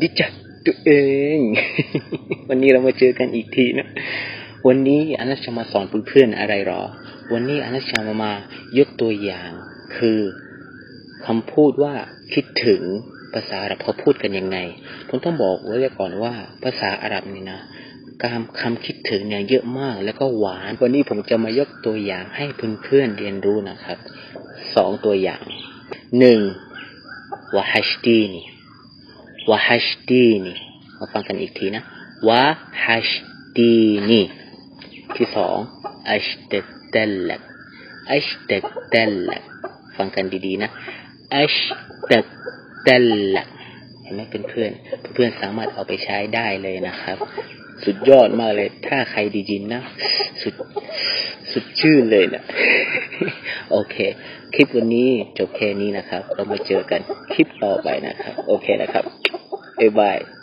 ดิจักตัวเอง วันนี้เรามาเจอกันอีกทีนะ วันนี้อนัชจะมาสอนเพื่อนๆอะไรหรอ วันนี้อนัชจะมามายกตัวอย่าง คือคำพูดว่าคิดถึงภาษาอาหรับเขาพูดกันยังไง ผมต้องบอกไว้ก่อนว่าภาษาอาหรับนี่นะการคำคิดถึงเนี่ยเยอะมากแล้วก็หวาน วันนี้ผมจะมายกตัวอย่างให้เพื่อนๆเรียนรู้นะครับ สองตัวอย่าง หนึ่งวะฮัชดีนี วะฮัชดีนีมาฟังกันอีกทีนะวะฮัชดีนีที่สองอัชเตเตลลักอัชเตเตลลักฟังกันดีๆนะอัชเตเตลลักเห็นไหมเพื่อนเพื่อนๆเพื่อนๆสามารถเอาไปใช้ได้เลยนะครับ สุดยอดมากเลย ถ้าใครดียินนะ สุดสุดชื่นเลยนะโอเค คลิปวันนี้จบแค่นี้นะครับ เรามาเจอกันคลิปต่อไปนะครับ โอเคนะครับ Goodbye.